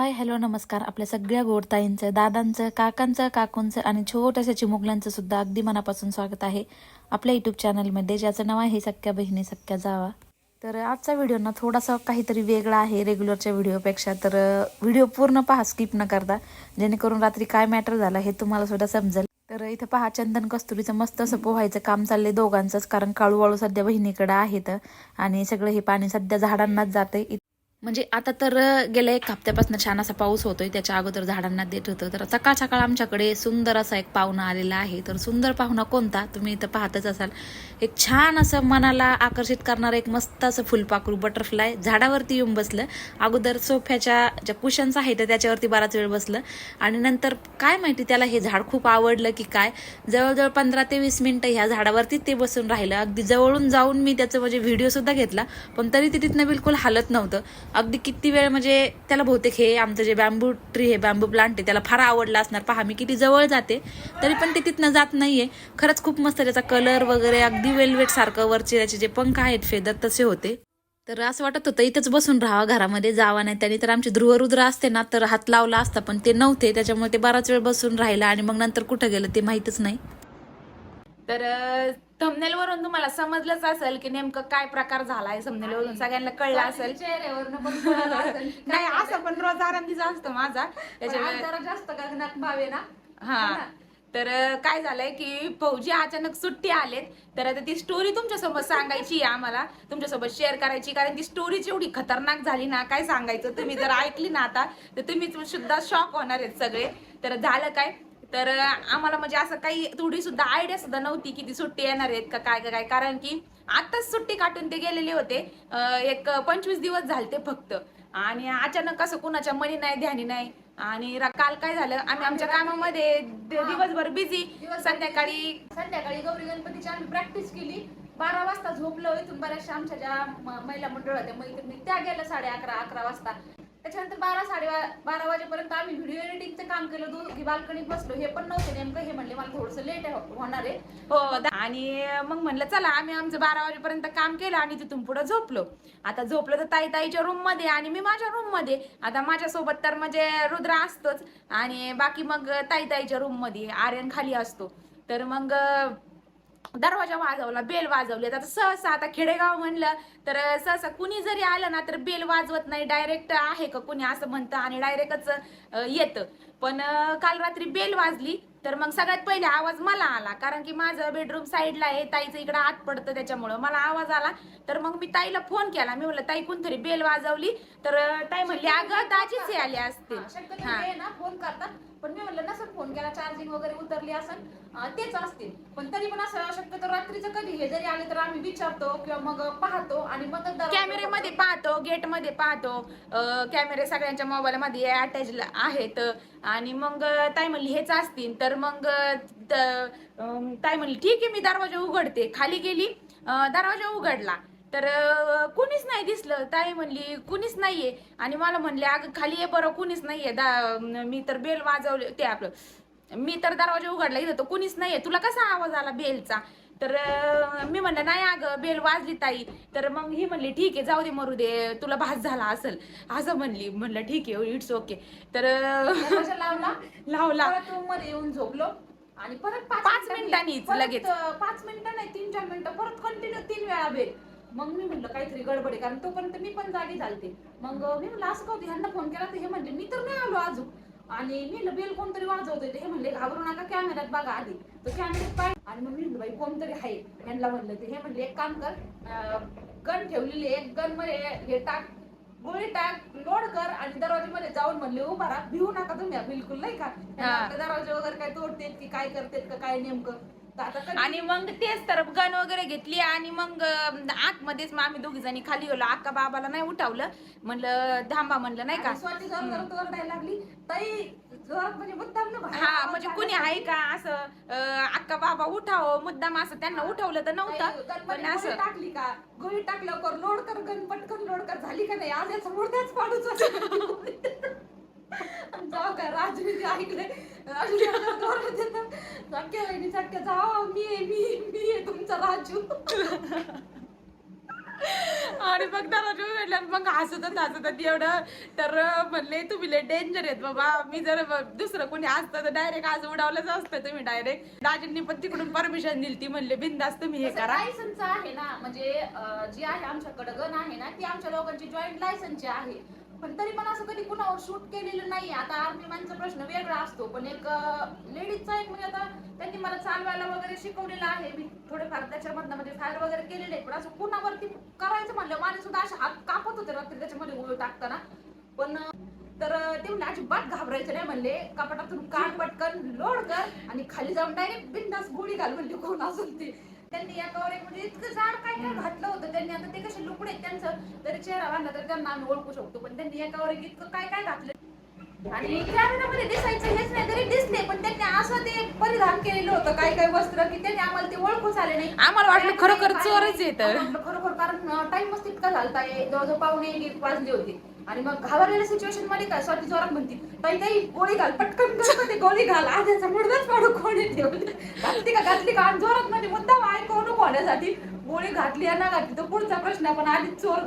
Hi hello नमस्कार. आपल्या सगळ्या गोडताईंचं दादांचं काकांचं काकूंचं आणि छोट्याशा चिमुकल्यांचं सुद्धा अगदी मनापासून स्वागत आहे आपल्या यूट्यूब चॅनलमध्ये ज्याचं नाव आहे सख्या बहिणी सख्या जावा. तर आजचा व्हिडिओ ना थोडासा काहीतरी वेगळा आहे रेग्युलरच्या व्हिडिओपेक्षा तर व्हिडिओ पूर्ण पहा स्किप न करता. जेणेकरून रात्री काय मॅटर झाला हे तुम्हाला सुद्धा समजेल. तर इथं पहा चंदन कस्तुरीचं मस्त असं पोहायचं काम चाललंय दोघांचंच कारण काळू वाळू सध्या बहिणीकडे आहेत आणि सगळं हे पाणी सध्या झाडांनाच जाते म्हणजे आता तर गेल्या एक हप्त्यापासून छान असा पाऊस होतोय. त्याच्या अगोदर झाडांना देत होतं. तर सकाळ सकाळ आमच्याकडे सुंदर असा एक पाहुणा आलेला आहे. तर सुंदर पाहुणा कोणता? तुम्ही इथं पाहतच असाल. एक छान असं मनाला आकर्षित करणारं एक मस्त असं फुलपाखरू बटरफ्लाय झाडावरती येऊन बसलं. अगोदर सोफ्याच्या ज्या कुशन्स आहेत त्याच्यावरती बराच वेळ बसलं. आणि नंतर काय माहिती त्याला हे झाड खूप आवडलं की काय? जवळजवळ पंधरा ते वीस मिनटं ह्या झाडावरती ते बसून राहिलं. अगदी जवळून जाऊन मी त्याचं म्हणजे व्हिडिओ सुद्धा घेतला. पण तरी ते तिथनं बिलकुल हालत नव्हतं. अगदी किती वेळ म्हणजे त्याला बहुतेक हे आमचं जे बॅम्बू ट्री हे बॅम्बू प्लांट आहे त्याला फार आवडलं असणार. पहा मी किती जवळ जाते तरी पण ते तिथनं जात नाहीये. खरंच खूप मस्त त्याचा कलर वगैरे अगदी वेलवेट सारखं वरचे त्याचे जे पंख आहेत फेदर तसे होते. तर असं वाटत होतं इथंच बसून राहावं घरामध्ये जावा नाही त्याने तर आमची ध्रुवरुद्र असते ना तर हात लावला असता पण ते नव्हते त्याच्यामुळे ते बराच वेळ बसून राहिला आणि मग नंतर कुठं गेलं ते माहीतच नाही. तर थंबनेल वरून तुम्हाला समजलंच असेल की नेमकं काय प्रकार झालाय थंबनेल वरून. सगळ्यांना कळलं असेल. चेहऱ्यावरनं पण कळलं असेल की नाही असं पण रोज आनंदीचा असतो माझा. पण आज त्याच्यामुळे जरा जास्त गगनात भाव ना. हा. तर काय झालंय की फौजी अचानक सुट्टी आलेत. तर आता ती स्टोरी तुमच्यासोबत सांगायची आहे आम्हाला. तुमच्यासोबत शेअर करायची कारण ती स्टोरीच एवढी खतरनाक झाली ना काय सांगायचं? तुम्ही जर ऐकली ना आता तर तुम्ही सुद्धा शॉक होणार आहेत सगळे. तर झालं काय? तर आम्हाला म्हणजे असं काही थोडी सुद्धा आयडिया सुद्धा नव्हती की ती सुट्टी येणार आहेत का काय काय. कारण की आताच सुट्टी काटून ते गेलेले होते. एक पंचवीस दिवस झालते फक्त. आणि अचानक असं कुणाच्या मनी नाही ध्यानी नाही. आणि काल काय झालं? आम्ही आमच्या कामामध्ये दिवसभर बिझी संध्याकाळी संध्याकाळी गौरी गणपतीची आम्ही प्रॅक्टिस केली. बारा वाजता झोपलो. इथून बऱ्याचशा आमच्या ज्या महिला मंडळ होत्या मैत्रिणी त्या गेल्या साडे अकरा अकरा वाजता. त्याच्यानंतर बारा साडे बारा वाजेपर्यंत आम्ही व्हिडिओ एडिटिंगचं काम केलं. दोघी बाल्कनीत बसलो. हे पण नव्हते नेमकं. हे म्हणले मला थोडंसं लेट होणार आहे. हो आणि मग म्हणलं चला आम्ही आमचं बारा वाजेपर्यंत काम केलं आणि तिथून पुढे झोपलो. आता झोपलो तर ताई ताईच्या रूममध्ये आणि मी माझ्या रूममध्ये आता माझ्यासोबत तर म्हणजे रुद्र असतोच. आणि बाकी मग ताई ताईच्या रूममध्ये आर्यन खाली असतो. तर मग दरवाजा वाजवला बेल वाजवली. आता सहसा आता खेडेगाव म्हणलं तर सहसा कुणी जरी आलं ना तर बेल वाजवत नाही. डायरेक्ट आहे का कुणी असं म्हणतं आणि डायरेक्टच येतं. पण काल रात्री बेल वाजली तर मग सगळ्यात पहिले आवाज मला आला. कारण की माझं बेडरूम साईडला आहे ताईचं इकडं आत पडतं त्याच्यामुळं मला आवाज आला. तर मग मी ताईला फोन केला. मी म्हणलं ताई कोणतरी बेल वाजवली? तर ताई म्हणली अगं दाजीच आले असतील. शक्यतो हा. ते ना फोन करतात पण मी म्हणलं नसेल फोन केला चार्जिंग वगैरे उतरली असेल अं, तेच असतील. पण तरी पण असं शक्यतो रात्रीचं कधी हे जरी आले तर आम्ही विचारतो किंवा मग पाहतो आणि मग कॅमेरेमध्ये पाहतो गेटमध्ये पाहतो अं, कॅमेरे सगळ्यांच्या मोबाईल मध्ये अटॅच आहेत. आणि मग ताई म्हणली हेच असतील. तर मग अं, त- अं, ताई म्हणली ठीक आहे मी दरवाजा उघडते. खाली गेली अं, दरवाजा उघडला. तर कुणीच नाही दिसलं. ताई म्हणली कुणीच नाहीये. आणि मला म्हणले अगं खाली ये बरं कुणीच नाहीये. दा मी तर बेल वाजवले ते आपलं. मी तर दरवाजा उघडला इथं तर कुणीच नाहीये. तुला कसा आवाज आला बेलचा? तर मी म्हणलं नाही अगं बेल वाजली ताई. तर मग ही म्हणली ठीक आहे जाऊ दे मरू दे. तुला भास झाला असेल. असं म्हणली. म्हणलं ठीक आहे इट्स ओके. तर लावला. लावला. रूममध्ये येऊन झोपलो. आणि परत पाच पाच मिनिटांनी- मिनिटांनीच लगेच. पाच मिनिटं नाही तीन चार मिनिटं परत कंटिन्यू तीन वेळा बेल. मग मी म्हणलं काहीतरी गडबड आहे कारण तोपर्यंत मी पण जागी झालते. मग मी म्हणलं असं का होतं? ह्यांना फोन केला तर हे म्हणले मी तर नाही आलो अजून. आणि मी बेल कोणतरी वाजवतोय. हे म्हणले घाबरू नका कॅमेऱ्यात बघा आधी. तर कॅमेऱ्यात पाय आणि मग मी म्हणलं बाई कोणतरी आहे. ह्यांना म्हणलं ते हे म्हणले एक काम कर गन ठेवलेली एक गनमध्ये हे टाक गोळी टाक लोड कर आणि दरवाजामध्ये जाऊन म्हणले उभा राहा भिवू नका तुम्ही बिलकुल नाही का? दरवाजे वगैरे काय तोडतेत की काय करतेत का काय नेमकं? कधी- आणि मग तेच तर गन वगैरे घेतली आणि मग आतमध्येच मग आम्ही दोघी जणी खाली गेलो. अक्का बाबाला नाही उठावलं. म्हणलं थांबा म्हणलं नाही का? लागली. म्हणजे हा म्हणजे कुणी. आहे का? असं अक्का बाबा उठाव मुद्दाम असं त्यांना उठवलं तर नव्हतं. पण असं टाकली का? गोळी टाकलं कर लोड कर गण पटकन लोड कर झाली का नाही? आज याचा मुर्द्याच पाडूच. जाऊ का राजूने ते ऐकले राजू एवढा जोरात येतं. सख्या बहिणी सख्या जाऊ मी आहे, मी आहे, मी आहे तुमचा राजू. आणि मग उघडला आणि मग हसत होत हसत होत एवढं तर म्हणले तुम्ही लय डेंजर आहेत बाबा. मी जर दुसरं कोणी असतं तर डायरेक्ट आज उडावलंच असतं तुम्ही डायरेक्ट दाजींनी पण तिकडून परमिशन दिली ती म्हणले बिंदास तुम्ही हे करा. लायसन्स आहे ना म्हणजे जी आहे आमच्याकडे गन आहे ना ती आमच्या लोकांची जॉईंट लायसन्सची आहे. पण तरी पण असं कधी कुणावर शूट केलेलं नाही आता आर्मी मानचा प्रश्न वेगळा असतो पण एक लेडीजचा एक म्हणजे आता त्यांनी मला चालवायला वगैरे शिकवलेलं आहे. मी थोडेफार त्याच्यामधनं म्हणजे फायर वगैरे केलेले आहे पण असं कुणावरती करायचं म्हणलं माझे सुद्धा असे हात कापत होते रात्री त्याच्यामध्ये गोळ टाकताना. पण तर ते म्हणले अजिबात घाबरायचं नाही म्हणले कपाटातून काढ पटकन लोड कर आणि खाली जाऊन डायरेक्ट बिंदास गोळी घाल म्हणली कोण असून ते? त्यांनी एकावर एक म्हणजे इतकं जाड काय काय घातलं होतं त्यांनी. आता ते कसे लुकडे त्यांचं. तरी चेहरा बांधला तर त्यांना आम्ही ओळखू शकतो. पण त्यांनी एकावर एक इतकं काय काय घातलं? आणि कॅमेरामध्ये दिसायचं हेच नाही तरी दिसते पण त्यांनी असं ते परिधान केलेलं होतं काय काय वस्त्र की त्यांनी आम्हाला ते ओळखूच आले नाही. आम्हाला वाटलं खरोखर चोरच येतं. खरोखर कारण टाइमच तितका झालता. जवळजवळ पावणे एक वाजले होते. आणि मग घाबरलेल्या सिच्युएशनमध्ये काय? स्वाती जोरात म्हणती ताई ताई गोळी घाल. पटकन कर ते गोळी घाल. आज याचा मुडदाच पाडू कोणी ठेवले? घातली का? घातली का? आणि जोरात म्हणजे मुद्दाम ऐकू नको होण्यासाठी गोळी घातली या ना घातली तर पुढचा प्रश्न आहे पण आधी चोर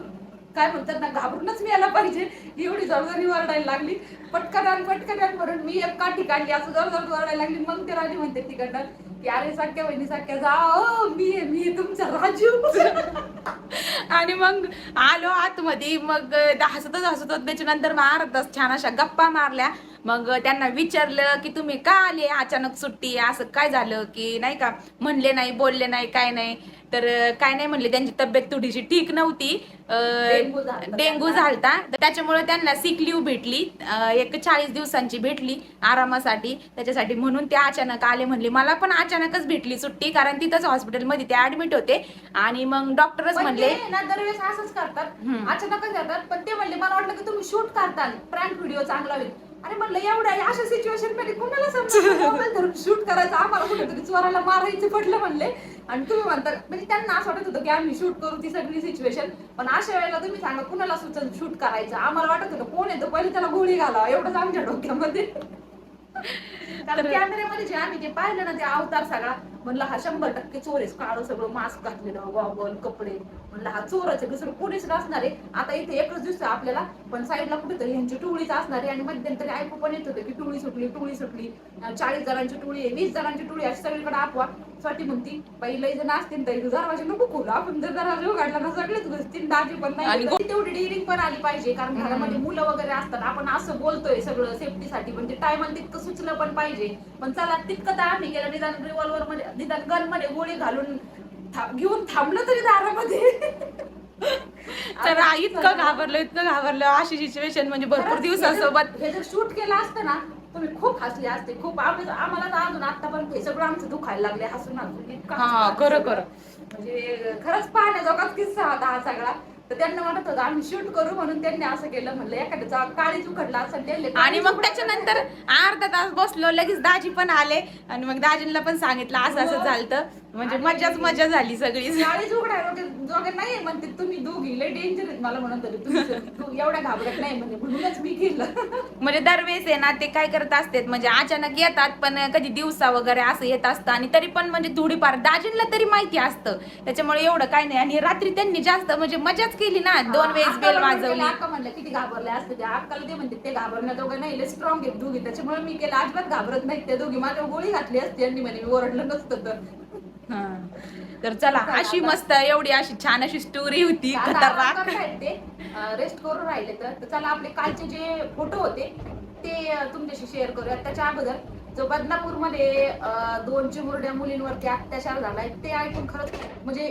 काय म्हणतात ना घाबरूनच मी यायला पाहिजे. एवढी जोरजोरी ओरडायला लागली. पटकन आणि पटकन म्हणून मी एक काठी काढली असं जोर ओरडायला लागली. मग ते राजी म्हणते तिकडनं की अरे साख्या बहिणी साख्या जा. अहो, मी मी तुमचा राजू. आणि मग आलो आतमध्ये. मग हसतच हसत होत त्याच्यानंतर मग अर्धा छान अशा गप्पा मारल्या. मग त्यांना विचारलं की तुम्ही का आले? अचानक सुट्टी असं काय झालं की नाही का? म्हणले नाही बोलले नाही काय नाही. तर काय नाही म्हणले त्यांची तब्येत थोडीशी ठीक नव्हती. डेंगू झालता त्याच्यामुळे त्यांना सिक लिव्ह भेटली. एक चाळीस दिवसांची भेटली आरामासाठी. त्याच्यासाठी म्हणून ते अचानक आले म्हणले. मला पण अचानकच भेटली सुट्टी कारण तिथंच हॉस्पिटलमध्ये ते ऍडमिट होते. आणि मग डॉक्टरच म्हणले ना दरवेळेस असंच करतात. अचानकच येतात. पण ते म्हणले मला वाटलं की तुम्ही शूट करताल. प्रँक व्हिडिओ चांगला होईल. अरे म्हणलं एवढ्या अशा सिच्युएशनमध्ये कुणाला समजा मोबाईल धरून शूट करायचं आम्हाला कुठेतरी चोराला मारायचं पडलं म्हणले. आणि तुम्ही म्हणता म्हणजे त्यांना असं वाटत होतं की आम्ही शूट करू ती सगळी सिच्युएशन पण अशा वेळेला तुम्ही सांगा कुणाला सुचन शूट करायचं? आम्हाला वाटत होतं कोण येतो? पहिले त्याला गोळी घाला एवढंच आमच्या डोक्यामध्ये. कारण कॅमेऱ्यामध्ये जे आम्ही ते पाहिलं ना ते अवतार सगळा म्हणलं हा शंभर टक्के चोर आहे. काळं सगळं मास्क घातलेलं गॉगल कपडे. म्हणलं हा चोरच आहे. दुसरं कोणीच नसणार आहे. आता इथे एकच दिसतं आपल्याला पण साईडला कुठेतरी ह्यांची टोळीच असणार आहे. आणि मध्यंतरी ऐकू पण येत होतं की टोळी सुटली टोळी सुटली. चाळीस जणांची टोळी आहे वीस जणांची टोळी अशी सगळीकडे आपवा साठी म्हणती पहिलं जण असतील तर दरवाजे नको खोलू. आपण जर दरवाजा उघडला ना सगळेच घुसतील दाजी पण नाही तेवढी डिरिंग पण आली पाहिजे कारण घरामध्ये मुलं वगैरे असतात. आपण असं बोलतोय सगळं सेफ्टीसाठी पण ते टायमाला तितकं सुचलं पण पाहिजे. पण चला तितकं तर आम्ही केलं. निदान रिव्हॉल्वर मध्ये निदान गनमध्ये गोळी घालून था- घेऊन थांबलं तरी दारामध्ये. तर इतकं घाबरलो इतकं घाबरलो. अशी सिच्युएशन म्हणजे भरपूर दिवसासोबत. हे जर शूट केलं असतं ना तुम्ही खूप हसले असते. खूप आम्ही आम्हाला तर अजून आतापर्यंत हे सगळं आमचं दुखायला लागले. हसून हसून. इतकं हा, हसू खरं, खरं. म्हणजे खरंच पाहण्याजोगाच किस्सा होता हा सगळा. तर त्यांना वाटत होतं आम्ही शूट करू म्हणून त्यांनी असं केलं म्हणलं. एखाद्याचा काळीच उघडला असेल त्यांनी आणि मग त्याच्यानंतर अर्धा तास बसलो लगेच दाजी पण आले. आणि मग दाजींना पण सांगितलं असं असं झालं म्हणजे मजाच मजा झाली सगळी. काळीच उघडाय जोगे नाही म्हणते तुम्ही दोघी लय डेंजर आहेत. मला म्हणत होते एवढ्या घाबरत नाही म्हणजे म्हणूनच मी केलं. म्हणजे दरवेळेस आहे ना ते काय करत असतात म्हणजे अचानक येतात पण कधी दिवसा वगैरे असं येत असतं आणि तरी पण म्हणजे थोडीफार दाजींना तरी माहिती असतं. त्याच्यामुळे एवढं काय नाही आणि रात्री त्यांनी जास्त म्हणजे मजाच केली ना दोन वेळेस बेल वाजवली. अक्का म्हणलं किती घाबरले असते ते. अक्काला ते म्हणते ते घाबरण्या दोघं नाही लय स्ट्रॉंग आहेत दोघी. त्याच्यामुळे मी केलं अजिबात घाबरत नाही. ते दोघी माझ्या गोळी घातली असते आणि म्हणे मी ओरडलं नसतं तर. हा. तर चला अशी मस्त एवढी अशी छान अशी स्टोरी होती आता खतरनाक. ते रेस्ट करून राहिले तर. तर चला आपले कालचे जे फोटो होते ते अं, तुमच्याशी शेअर करूया त्याच्या अगोदर जो बदनापूरमध्ये अं, दोन चिमुरड्या मुलींवरती अत्याचार झालाय ते ऐकून खरंच म्हणजे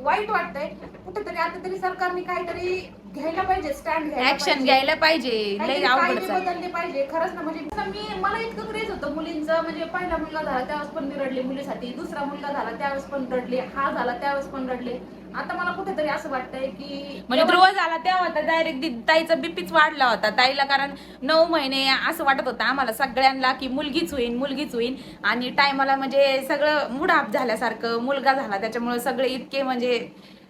वाईट वाटतंय. कुठेतरी आता तरी सरकारने काहीतरी घ्यायला पाहिजे स्टँड ऍक्शन घ्यायला पाहिजे. लय काहीतरी अवघड कायदे चाललंय. बदलले पाहिजे खरंच ना. म्हणजे आता मी मला इतकं क्रेज होतं मुलींचं. म्हणजे पहिला मुलगा झाला त्यावेळेस पण मी रडले मुलीसाठी. दुसरा मुलगा झाला त्यावेळेस पण रडले. हा झाला त्यावेळेस पण रडले. आता मला कुठेतरी असं वाटतंय की म्हणजे ध्रुव झाला तेव्हा होता डायरेक्ट ताईचा बीपीच वाढला होता. ताईला कारण नऊ महिने असं वाटत होतं आम्हाला सगळ्यांना की मुलगीच होईल मुलगीच होईल आणि टायमाला म्हणजे सगळं मुडाप झाल्यासारखं मुलगा झाला. त्याच्यामुळे सगळे इतके म्हणजे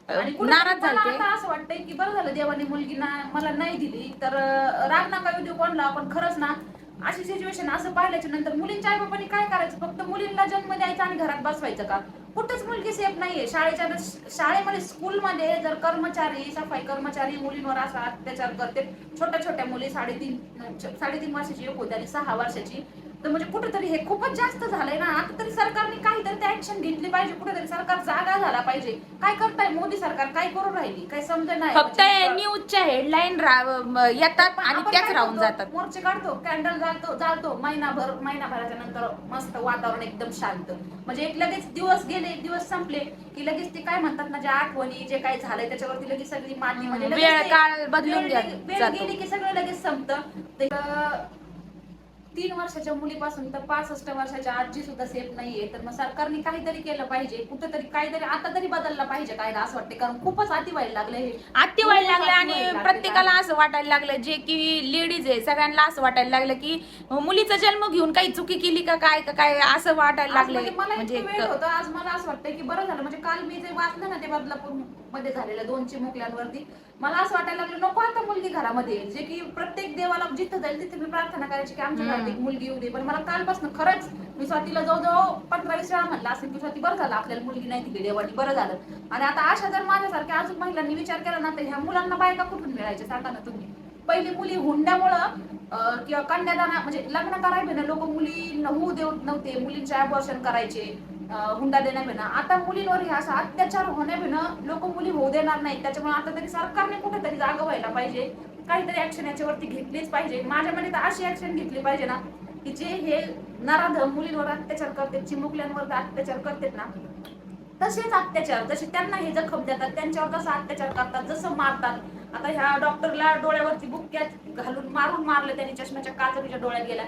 आणि नाराज मला झाले आता असं वाटतंय की बरं झालं देवाने मुलगी ना मला नाही दिली. तर राग नका व्हिडिओ कोणला पण खरंच ना अशी सिच्युएशन असं पाहिल्याच्या नंतर मुलींच्या आई बाबांनी काय करायचं? फक्त मुलींना जन्म द्यायचा आणि घरात बसवायचं का? कुठंच मुलगी सेफ नाहीये. शाळेच्या शाळेमध्ये स्कूलमध्ये जर कर्मचारी सफाई कर्मचारी मुलींवर असा अत्याचार करते छोट्या छोट्या मुली साडेतीन साडेतीन वर्षाची एक होती आणि सहा वर्षाची तर म्हणजे कुठेतरी हे खूपच जास्त झालंय ना. आता तरी सरकारने काहीतरी ते ऍक्शन घेतली पाहिजे. कुठेतरी सरकार जागा झाला पाहिजे. काय करताय मोदी सरकार? काय करून राहिली? काय समज नाही. फक्त म्हणजे- न्यूजच्या हेडलाईन येतात आणि त्याच राहून? जातात. मोर्चे काढतो कॅन्डल जाळतो जाळतो. महिनाभर महिनाभराच्या नंतर मस्त वातावरण एकदम शांत. म्हणजे एक लगेच दिवस गेले दिवस संपले की लगेच ते काय म्हणतात ना ज्या आठवणी जे काय झालंय त्याच्यावरती लगेच सगळी माती म्हणजे वेळ ते- काळ बदलून वेळ जा- गेली- की सगळं लगेच संपतं. तीन वर्षाच्या मुलीपासून तर पासष्ट वर्षाच्या आजी सुद्धा सेफ नाहीये. तर मग सरकारने काहीतरी केलं पाहिजे. कुठेतरी काहीतरी आता तरी बदलला पाहिजे कायदा असं वाटते कारण खूपच अति व्हायला लागलं हे. आत्ती व्हायला लागलं आणि प्रत्येकाला असं वाटायला लागलं जे की लेडीज आहे सगळ्यांना असं वाटायला लागलं की मुलीचा जन्म घेऊन काही चुकी केली का काय का काय असं वाटायला लागले म्हणजे मला म्हणजे होतं आज मला असं वाटतं की बरं झालं. म्हणजे काल मी जे वाचलं ना ते बदलापूर मध्ये झालेल्या दोन चिमुकल्यांवरती. मला असं वाटायला लागलं नको आता मुलगी घरामध्ये. जे की प्रत्येक देवाला जिथं जाईल तिथे मी प्रार्थना करायची की आमच्या घरात एक मुलगी येऊ दे. पण मला कालपासून खरंच मी स्वातीला जवळजवळ पंधरा वीस वेळा म्हणलं असेल की स्वाती बरं झालं आपल्याला मुलगी नाही दिली देवानी बरं झालं. आणि आता अशा जर माझ्यासारख्या अजून महिलांनी विचार केला ना तर ह्या मुलांना बायका कुठून मिळायच्या सांगा ना तुम्ही? पहिली मुली हुंड्यामुळं किंवा कन्यादाना म्हणजे लग्न करायला लोक मुली होऊ देत नव्हते. मुलींचे अबॉर्शन करायचे. हुंडा देण्या बिना आता मुलींवर हे असा अत्याचार होण्या बिना लोक मुली होऊ देणार नाहीत. त्याच्यामुळे आता तरी सरकारने कुठेतरी जागा व्हायला पाहिजे. काहीतरी ऍक्शन याच्यावरती घेतलीच पाहिजे. माझ्या मते तर अशी ऍक्शन घेतली पाहिजे ना की जे हे नराधम मुलींवर अत्याचार करते चिमुकल्यांवर अत्याचार करतात ना तसेच अत्याचार जसे त्यांना हे जखम देतात त्यांच्यावर तसा अत्याचार करतात जसं मारतात. आता ह्या डॉक्टरला डोळ्यावरती बुक्क्यात घालून मारून मारलं त्यांनी चष्म्याच्या काचरीच्या डोळ्यात गेल्या.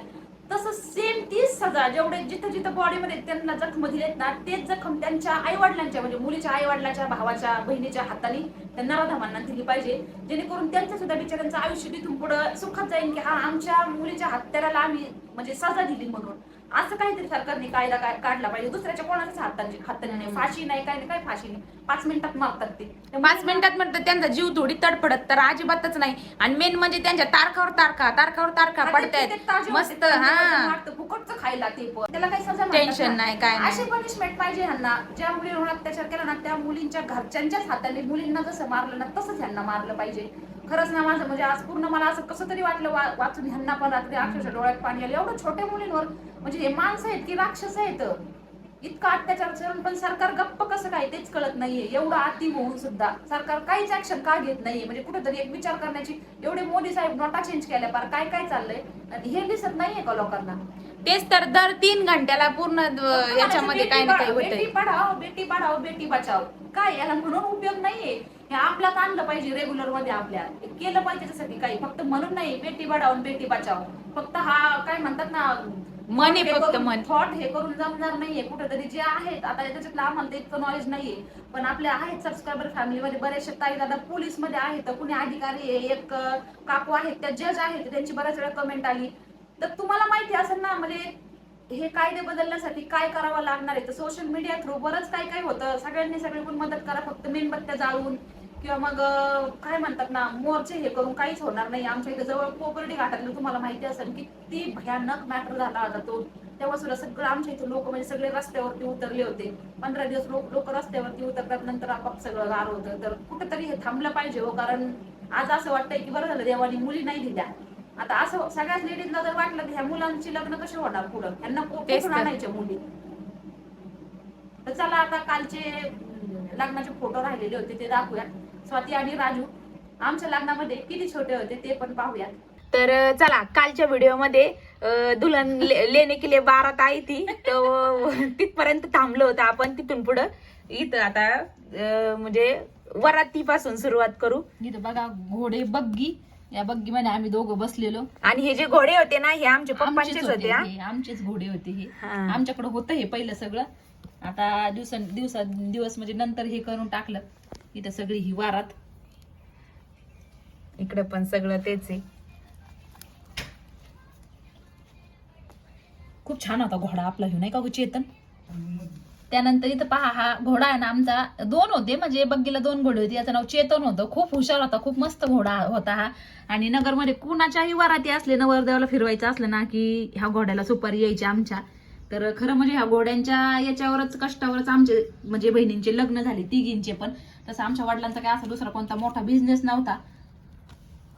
तसं सेम तीस सजा जेवढे जिथं जिथं बॉडीमध्ये त्यांना जखम दिलेत ना तेच जखम त्यांच्या आईवडिलांच्या म्हणजे मुलीच्या आईवडिलाच्या भावाच्या बहिणीच्या हाताने त्या नराधमांना दिली पाहिजे. जेणेकरून त्यांचं सुद्धा बिचाऱ्यांचं आयुष्य तिथून पुढं सुखात जाईल की हा आमच्या मुलीच्या हत्याराला आम्ही म्हणजे सजा दिली म्हणून. असं काहीतरी सरकारने कायदा काय काढला पाहिजे. दुसऱ्याच्या कोणाच्याच हाताने हाताने नाही. फाशी नाही काय नाही काय फाशी नाही? पाच मिनिटात मारतात ते. पाच मिनिटात म्हणतात त्यांचा जीव थोडी तडफडत तर अजिबातच नाही. आणि मेन म्हणजे त्यांच्या तारखावर तारखा तारखावर तारखा पडतायत. मस्त हा. फुकटचं खायला ते पण. त्याला काही सजा टेन्शन. नाही, काय. अशी पनिशमेंट पाहिजे ह्यांना. ज्या मुलीवर अत्याचार केला ना त्या मुलींच्या घरच्यांच्याच हाताने मुलींना जसं मारलं ना तसंच ह्यांना मारलं पाहिजे. खरंच ना माझं म्हणजे आज पूर्ण मला असं कसं तरी वाटलं वा- वाचून ह्यांना पण रात्री अक्षरशः डोळ्यात पाणी आलं. एवढं छोट्या मुलींवर म्हणजे हे माणसं आहेत की राक्षस आहेत. इतका अत्याचार करून पण सरकार गप्प कसं काय तेच कळत नाहीये. एवढं अति होऊन सुद्धा सरकार काहीच ऍक्शन का घेत नाहीये? म्हणजे कुठेतरी एक विचार करण्याची एवढे मोदी साहेब नोटा चेंज केल्या पार काय काय चाललंय? आणि हे दिसत नाहीये का लोकांना? तेच तर दर तीन घंट्याला पूर्ण याच्यामध्ये काही ना काही बेटी पढाओ बेटी पढाओ बेटी बचाओ. काय याला म्हणून उपयोग नाहीये? हे आपल्यात आणलं पाहिजे रेग्युलरमध्ये आपल्या केलं पाहिजे त्याच्यासाठी काही. फक्त म्हणून नाही बेटी आणि बेटी बचाओ फक्त हा काय म्हणतात ना मन हे फक्त मन. थॉट हे करून जमणार नाहीये. कुठेतरी जे आहेत आता त्याच्यातलं आम्हाला इतकं नॉलेज नाहीये. पण आपले आहेत सबस्क्रायबर फॅमिलीमध्ये बरेचसे ताई दादा पोलीसमध्ये आहेत. कुणी अधिकारी आहे एक काकू आहेत त्या जज आहेत त्यांची बऱ्याच वेळा कमेंट आली. तर तुम्हाला माहिती असेल ना म्हणजे हे कायदे बदलण्यासाठी काय करावं लागणार आहे? तर सोशल मीडिया थ्रू बरंच काय काय होतं? सगळ्यांनी सगळीकडून मदत करा फक्त मेणबत्त्या जाळून. किंवा मग काय म्हणतात ना मोर्चे हे करून काहीच होणार नाही. आमच्या इथे जवळ कोपर्डी घाटातलं तुम्हाला माहिती असेल की ती भयानक मॅटर झाला होता तो. तेव्हा सुद्धा सगळं आमच्या इथे लोक म्हणजे सगळे रस्त्यावरती उतरले होते. पंधरा दिवस लोक लोक रस्त्यावरती उतरतात नंतर आपाप सगळं गार होतं. तर कुठेतरी हे थांबलं पाहिजे हो कारण आज असं वाटतंय की बरं झालं देवानी मुली नाही दिल्या. आता असं सगळ्याच लेडीजला जर वाटलं की ह्या मुलांची लग्न कशी होणार पुढं? यांना. आणायच्या मुली? तर चला आता कालचे लग्नाचे फोटो राहिलेले होते ते दाखवूयात. स्वाती आणि राजू आमच्या लग्नामध्ये किती छोटे होते ते पण पाहूयात. तर चला कालच्या व्हिडिओमध्ये दुल्हन ले- लेने के लिए बारात आई ती तो तिथपर्यंत थांबलो होतं आपण तिथून पुढं. इथं आता म्हणजे वरातीपासून सुरुवात करू. इथं बघा घोडे बग्गी. या बग्गी मध्ये आम्ही दोघं बसलेलो. आणि हे जे घोडे होते ना हे आमचे पप्पांचेच आमचेच होते आमचेच घोडे होते हे. हा. आमच्याकडे होतं हे पहिलं सगळं. आता दिवसा दिवसा दिवस म्हणजे नंतर हे करून टाकलं. इथं सगळी ही वारात. इकडे पण सगळं तेच आहे. खूप छान होता घोडा आपला ह्यो नाही का चेतन? त्यानंतर इथं पहा हा घोडा आहे ना आमचा. दोन होते म्हणजे बग्गीला दोन घोडे होते. याचं नाव चेतन होतं. खूप हुशार होता खूप मस्त घोडा होता हा. आणि नगरमध्ये कुणाच्याही वराती असले नवरदेवाला फिरवायचं असलं ना की ह्या घोड्याला सुपारी यायची आमच्या. तर खरं म्हणजे ह्या घोड्यांच्या याच्यावरच कष्टावरच आमचे म्हणजे बहिणींचे लग्न झाले तिघींचे पण. तसं आमच्या वडिलांचा काय असा दुसरा कोणता मोठा बिझनेस नव्हता.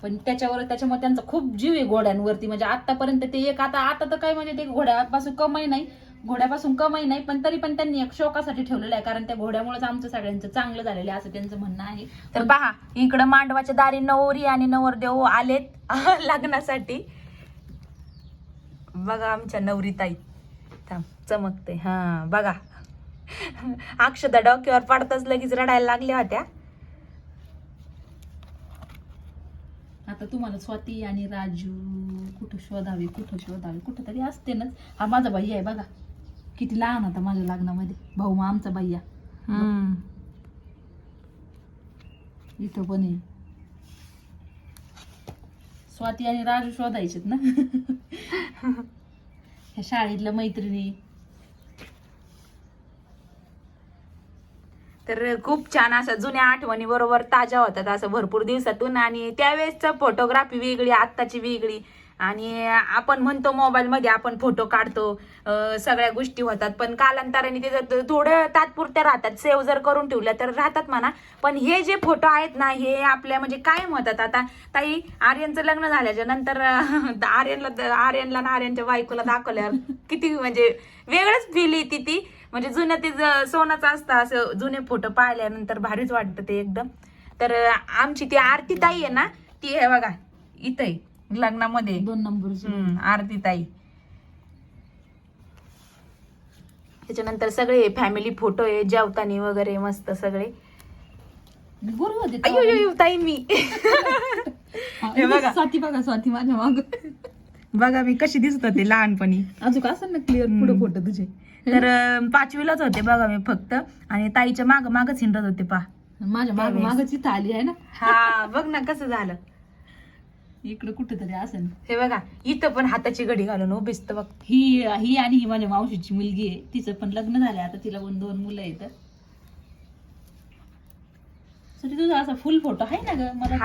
पण त्याच्यावर त्याच्यामुळे त्यांचा खूप जीव आहे घोड्यांवरती. म्हणजे आतापर्यंत ते एक आता आता तर काय म्हणजे ते घोड्यापासून कमाई नाही. घोड्यापासून कमाई नाही पण तरी पण त्यांनी एक शोकासाठी ठेवलेलं आहे. कारण त्या घोड्यामुळेच आमचं सगळ्यांचं चांगलं झालेलं आहे असं त्यांचं म्हणणं आहे. तर पहा इकडं मांडवाच्या दारी नवरी आणि नवरदेव आलेत लग्नासाठी. बघा आमच्या नवरीताई थांब चमकते. हा बघा. अक्षदा डोक्यावर पडताच लगेच रडायला लागल्या होत्या. आता तुम्हाला स्वाती आणि राजू कुठं शोधावे कुठं शोधावे कुठं तरी असतेनच हा माझा भैया आहे बघा. किती लहान होता माझ्या लग्नामध्ये. भाऊ मग आमचा भैया हम्म. इथं पण आहे. स्वाती आणि राजू शोधायचेत ना. ह्या शाळेतल्या मैत्रिणी. तर खूप छान असं जुन्या आठवणी बरोबर ताज्या होतात असं भरपूर दिवसातून. आणि त्यावेळेसचं फोटोग्राफी वेगळी आत्ताची वेगळी. आणि आपण म्हणतो मोबाईलमध्ये आपण फोटो काढतो सगळ्या गोष्टी होतात. पण कालांतराने ते थोडं तात्पुरत्या राहतात. सेव्ह जर करून ठेवल्या तर राहतात म्हणा. पण हे जे फोटो आहेत ना हे आपल्या म्हणजे कायम होतात. आता ताई आर्यनचं लग्न झाल्याच्यानंतर आर्यनला आर्यनला ना आर्यनच्या बायकोला दाखवल्यावर किती म्हणजे वेगळंच फील येते ती. म्हणजे जुन्या ते सोनाचं असतं असं जुने फोटो पाहिल्यानंतर भारीच वाटतं ते एकदम. तर आमची ती आरती ताई आहे ना ती आहे बघा इथं आहे लग्नामध्ये. दोन नंबर आरती ताई. त्याच्यानंतर सगळे फॅमिली फोटो आहे जेवतानी वगैरे मस्त सगळे. ताई मी. हे बघा. स्वाती बघा स्वाती माझ्या माग. बघा मी कशी दिसत होते लहानपणी. अजून असं ना क्लिअर पुढे फोटो तुझे? तर पाचवीलाच होते बघा मी फक्त. आणि ताईच्या माग मागच हिंडत होते पा माझ्या माग. मागच इथं आली आहे ना? हा बघ ना कसं झालं. इकडे कुठेतरी असेल. हे बघा इथं पण हाताची घडी घालून उभीच बघ. ही ही आणि ही माझ्या मावशीची मुलगी आहे. तिचं पण लग्न झालंय आता तिला पण दोन मुलं आहेत. तुझा असा फुल फोटो आहे ना ग? मला.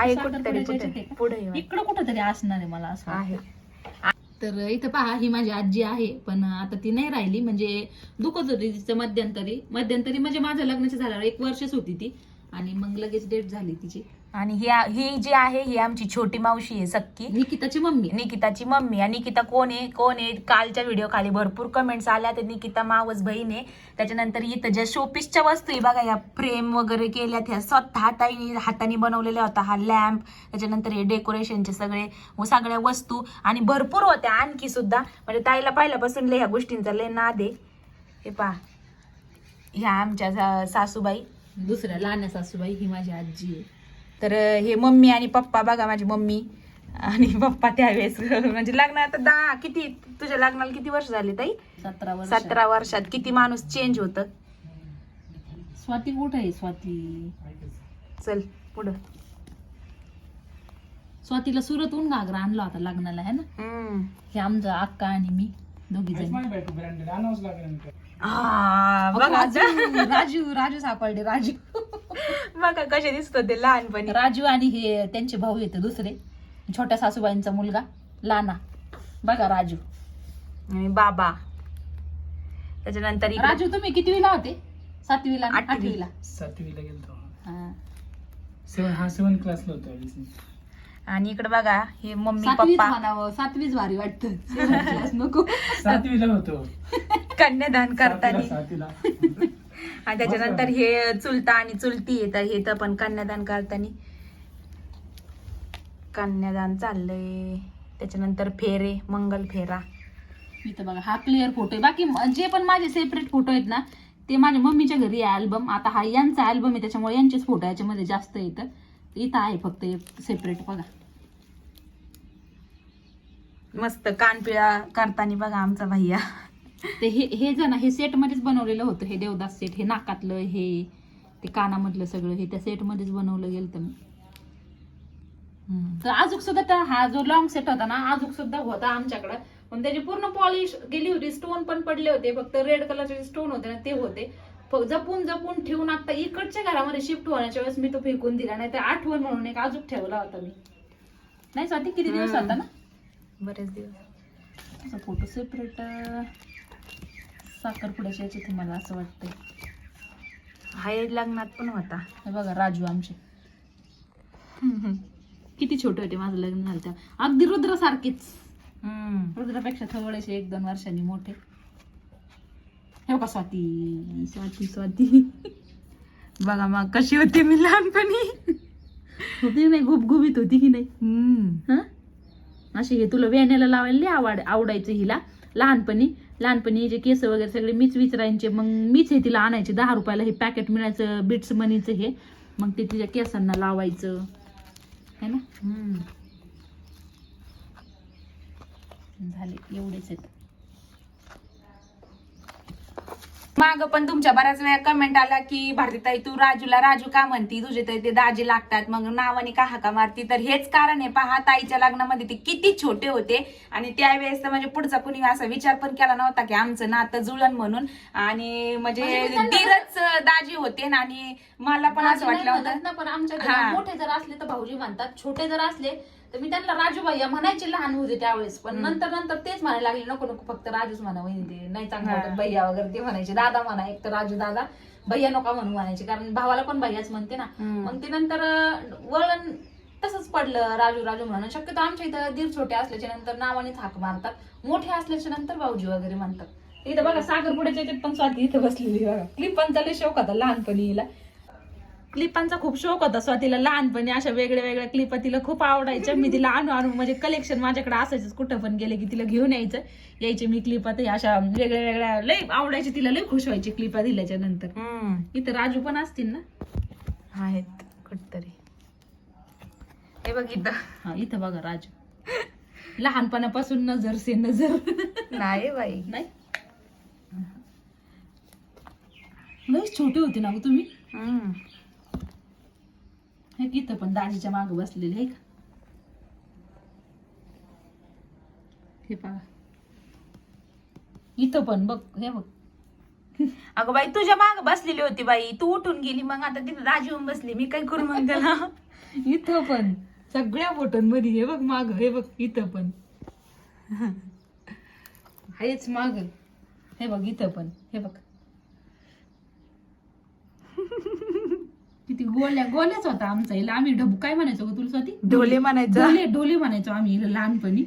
इकडं कुठेतरी असणार आहे मला असं आहे. तर इथं पहा ही माझी आजी आहे पण आता ती नाही राहिली. म्हणजे दुखत होती तिचं मध्यंतरी. मध्यंतरी म्हणजे माझं लग्नाच्या झाल्यावर एक वर्षच होती ती. आणि मग लगेच डेट झाली तिची. आणि ही ही जी आहे ही आमची छोटी मावशी आहे सक्की निकिताची मम्मी. निकिताची मम्मी. आणि निकिता कोण आहे? कोण आहे? कालच्या व्हिडिओ खाली भरपूर कमेंट्स आल्या तर निकिता मावस बहीण आहे. त्याच्यानंतर इथं ज्या शोपीसच्या वस्तू आहे बघा या फ्रेम वगैरे केल्यात ह्या स्वतः हाताने हाताने बनवलेल्या होत्या. हा लॅम्प त्याच्यानंतर हे डेकोरेशनचे सगळे व सगळ्या वस्तू. आणि भरपूर होत्या आणखी सुद्धा. म्हणजे ताईला पहिल्यापासून लय ह्या गोष्टींचा लय नाद आहे. हे पहा. ह्या आमच्या सा- सासूबाई. दुसऱ्या लहान्या सासूबाई ही माझी आजी आहे. तर हे मम्मी आणि पप्पा बघा माझी मम्मी आणि पप्पा त्यावेळेस म्हणजे लग्न आता दहा किती तुझ्या लग्नाला किती वर्ष झाले ताई? सतरा वर्ष. सतरा वर्षात. किती माणूस चेंज होत? स्वाती कुठे आहे? स्वाती. चल पुढं. स्वातीला सुरतहून घागरा आणला होता लग्नाला है ना? हम्म. हे आमचं अक्का आणि मी दोघी जण. हा, राजू राजू सापडले राजू. बघा कसे दिसत होते लहानपणी. राजू आणि हे त्यांचे भाऊ येते दुसरे. छोट्या सासूबाईंचा मुलगा लाना. बघा राजू. आणि बाबा. त्याच्यानंतर इकडे- राजू तुम्ही कितवीला होते? सातवीला आठवी. आठवीला. सातवीला गेलतो हा. सेवन हा सेवन क्लासला होतो. आणि इकडे बघा हे मम्मी सातवीच पप्पा. म्हणावं सातवीच भारी वाटतं. नको. सातवीला होतो. कन्यादान करताना. सातवीला. आणि त्याच्यानंतर हे चुलता आणि चुलती तर हे तर पण कन्यादान करताना. कन्यादान चाललंय. त्याच्यानंतर फेरे मंगल फेरा. इथं बघा हा क्लिअर फोटो आहे. बाकी म- जे पण माझे सेपरेट फोटो आहेत ना ते माझ्या मम्मीच्या घरी आहे अल्बम आता हा यांचा अल्बम आहे त्याच्यामुळे यांचेच फोटो याच्यामध्ये जास्त येतं इथं आहे फक्त एक सेपरेट बघा. मस्त कानपिळा करताना बघा आमचा भैया. ते हे हे जण हे सेटमध्येच बनवलेलं होतं हे देवदास सेट हे नाकातलं हे ते कानामधलं सगळं हे त्या सेटमध्येच बनवलं गेलं तर तर आजूक सुद्धा त्या हा जो लॉंग सेट होता ना आजूक सुद्धा होता आमच्याकडं. पण त्याची पूर्ण पॉलिश गेली होती स्टोन पण पडले होते फक्त रेड कलरचे स्टोन होते ना ते होते. जपून जपून ठेवून आता इकडच्या घरामध्ये शिफ्ट होण्याच्या वेळेस मी तो फेकून दिला नाही तर आठवण म्हणून एक अजून ठेवला होता मी. नाही स्वाती किती दिवस. होता ना? बरेच दिवस. फोटो सेपरेट साखरपुड्याच्या याची तुम्हाला असं वाटतंय. हाय लग्नात पण होता. हे बघा राजू आमचे. किती छोटे होते माझं लग्न झालं तेव्हा. अगदी रुद्रासारखीच. हम्म. रुद्रापेक्षा थोडेसे एक दोन वर्षांनी मोठे. हे बघा स्वाती. स्वाती स्वाती. बघा मग कशी होती मी लहानपणी. होती नाही? गुबगुबीत होती की नाही? हम्म. हं? अशी हे तुला वेण्याला लावायला लय आवड आवडायचं हिला. लहानपणी. लहानपणी जे केस वगैरे सगळे मीच विचारायचे मग मीच हे तिला आणायचे. दहा रुपयाला हे पॅकेट मिळायचं बिट्स मनीचं हे. मग ते तिच्या केसांना लावायचं. है ना? हम्म. झाले एवढेच आहेत. माग पण तुमच्या बऱ्याच वेळा कमेंट आला की भारतीताई तू राजूला राजू का म्हणती? तुझे तर ते दाजी लागतात मग नावाने का हाका मारती? तर हेच कारण आहे. पहा ताईच्या लग्नामध्ये ते किती छोटे होते आणि त्यावेळेस तर म्हणजे पुढचा कुणी असा विचार पण केला नव्हता की आमचं नातं जुळन म्हणून. आणि म्हणजे म्हणजे मी त्यांना- दीरच दाजी होते ना आणि मला पण असं वाटलं होतं. पण आमच्या मोठे जर असले तर भाऊजी म्हणतात छोटे जर असले तर मी त्यांना राजू भैया म्हणायचे लहान होते त्यावेळेस. पण. नंतर नंतर तेच म्हणायला लागले नको नको फक्त राजूच म्हणा वहिनी ते. नाही चांगलं. वाटत भैया वगैरे ते म्हणायचे. दादा म्हणा एक तर राजू दादा भैया नका म्हणून म्हणायचे. कारण भावाला पण भैयाच म्हणते ना. मग ते नंतर वळण तसंच पडलं राजू राजू म्हणून शक्यतो आमच्या इथं दीर छोटे असल्याच्या नंतर नावानेच हाक मारतात. मोठे असल्याच्या नंतर भाऊजी वगैरे म्हणतात. इथं बघा साखरपुड्याच्या याच्यात पण स्वाती इथं बसलेली बघा. क्लिपांचा लय शौक होता लहानपणी हिला. क्लिपांचा खूप शौक होता स्वातीला लहानपणी. अशा वेगळ्या वेगळ्या क्लिपा तिला खूप आवडायच्या. मी तिला आणू आणू म्हणजे कलेक्शन माझ्याकडे असायचंच. कुठं पण गेले की तिला घेऊन यायचं. यायचे मी क्लिपा ते अशा वेगळ्या वेगळ्या लय आवडायचे. तिला लय खुश व्हायची क्लिपा दिल्याच्या नंतर. हम्म. इथं राजू पण असतील ना? आहेत कुठतरी. हे बघ इथं. हा इथं बघा राजू. लहानपणापासून नजर से नजर. नाही बाई. नाही? लयच छोटे होते ना तुम्ही? हम्म. हे इथं पण दाजीच्या मागे बसलेले आहे का? हे पहा. इथं पण बघ हे बघ. अगं बाई तुझ्या माग बसलेली होती बाई. तू उठून गेली मग आता तिथे दाजी येऊन बसली. मी काय करू मग त्याला? इथं पण. सगळ्या फोटोंमध्ये हे बघ माग हे बघ इथं पण. हेच माग. हे बघ इथं पण. हे बघ. किती गोल्या गोल्याच होता आमचा. हिला आम्ही ढबू काय म्हणायचो गं तुला स्वाती? ढोले म्हणायचं? डोले डोले म्हणायचो आम्ही हिला लहानपणी.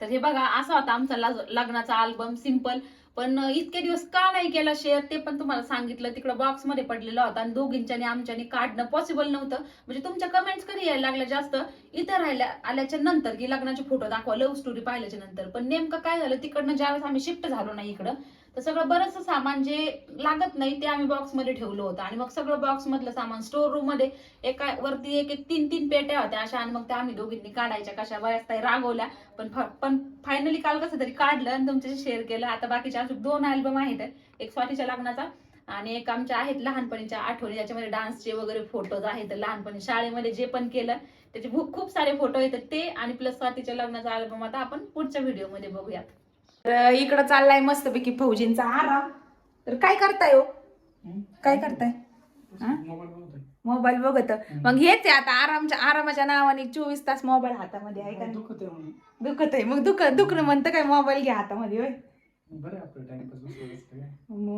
तर हे बघा असा होता आमचा लग- लग्नाचा अल्बम सिंपल पण इतके दिवस का नाही केला शेअर ते पण तुम्हाला सांगितलं. तिकडं बॉक्समध्ये पडलेला होता आणि दोघींच्यानी आमच्यानी काढणं पॉसिबल नव्हतं. म्हणजे तुमच्या कमेंट्स कधी यायला लागल्या जास्त? इथं राहिल्या आल्याच्यानंतर की लग्नाचे फोटो दाखवा लव्ह स्टोरी पाहिल्याच्या नंतर. पण नेमकं काय झालं? तिकडनं ज्यावेळेस आम्ही शिफ्ट झालो ना इकडं तर सगळं बरंचसं सामान जे लागत नाही ते आम्ही बॉक्समध्ये ठेवलं होतं. आणि मग सगळं बॉक्स मधलं सामान स्टोर रूममध्ये एका वरती एक एक तीन तीन पेट्या होत्या अशा. आणि मग त्या आम्ही दोघींनी काढायच्या कशा बऱ्याच ताई रागवल्या. पण फ- पण फायनली काल कसं तरी काढलं आणि तुमच्याशी शेअर केलं. आता बाकीच्या अजून दोन अल्बम आहेत. एक स्वातीच्या लग्नाचा आणि एक आमच्या आहेत लहानपणीच्या आठवणी. ज्याच्यामध्ये डान्सचे वगैरे फोटोज आहेत. लहानपणी शाळेमध्ये जे पण केलं त्याचे खूप खूप सारे फोटो येतात ते. आणि प्लस स्वातीच्या लग्नाचा अल्बम आता आपण पुढच्या व्हिडिओमध्ये बघूयात. तर इकडं चाललाय मस्तपैकी फौजींचा आराम. तर काय करताय हो? काय करताय? मोबाईल बघत. मग हेच आहे आता आरामच्या आरामाच्या नावाने चोवीस तास मोबाईल हातामध्ये आहे का? दुखत आहे म्हणून. दुखत आहे. मग दुख दुखणं म्हणतं काय? मोबाईल घ्या हातामध्ये होय?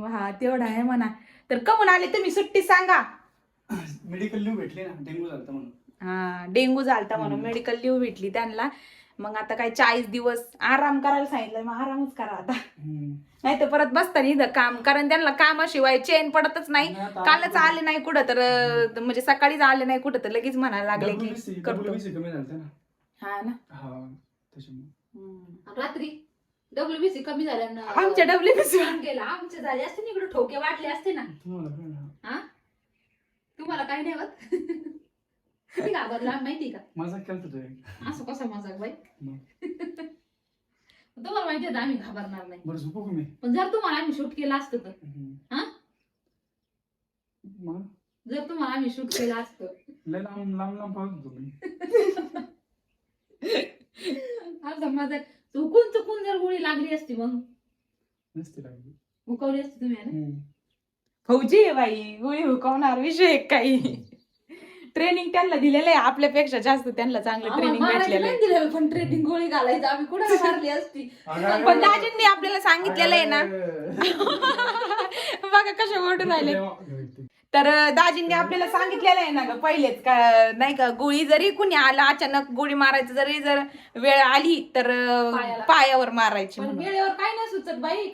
हा तेवढा आहे म्हणा. तर कमून आले तुम्ही सुट्टी सांगा. मेडिकल न्यू भेटली ना डेंगू झालं म्हणून. हा डेंगू झालता म्हणून मेडिकल लिव्ह भेटली त्यांना. मग आता काय चाळीस दिवस आराम करायला सांगितलं मग आरामच करा आता. नाही तर परत बसता नाही इथं काम कारण त्यांना कामाशिवाय चेन पडतच नाही. कालच आले नाही कुठं तर म्हणजे सकाळीच आले नाही कुठं तर लगेच म्हणायला लागले की करतो. हा ना? हा. रात्री डब्ल्यूबीसी कमी झाल्यानं आमच्या डब्ल्यूबीसी गेला. आमचे झाले असते ना इकडे ठोके वाटले असते ना. तुम्हाला काय ना तुम्हाला काही नाही होत. किती घाबरला माहिती का माझा केलं होतं एक. असं कसा मजाक बाई मग. तुम्हाला माहिती आहे आम्ही घाबरणार नाही बरं झोपू का मी पण जर तुम्हाला आम्ही शूट केलं असतं तर. हा? मग जर तुम्हाला आम्ही शूट केलं असतं लय लांब लांब लांब पाहत होतो मी असं मजाक चुकून चुकून जर गोळी लागली असती मग नसते लागली मुकवली असती तुम्ही ना? हम्म. फौजी आहे बाई गोळी हुकवणार विषय आहे काही ट्रेनिंग त्यांना दिलेलं आहे आपल्यापेक्षा जास्त त्यांना चांगलं ट्रेनिंग भेटलेलं आहे. दिलेलं, पण ट्रेनिंग गोळी घालायचं. आम्ही कुठे मारली असती? पण दाजींनी आपल्याला सांगितलेलं आहे ना. बघा कशा ओढून राहिले. तर दाजींनी आपल्याला सांगितलेलं आहे ना ग पहिलेच का नाही का गोळी जरी कुणी आला अचानक गोळी मारायचं जरी जर वेळ आली तर. पायावर मारायची म्हणून. वेळेवर काय नाही सुचत बाई.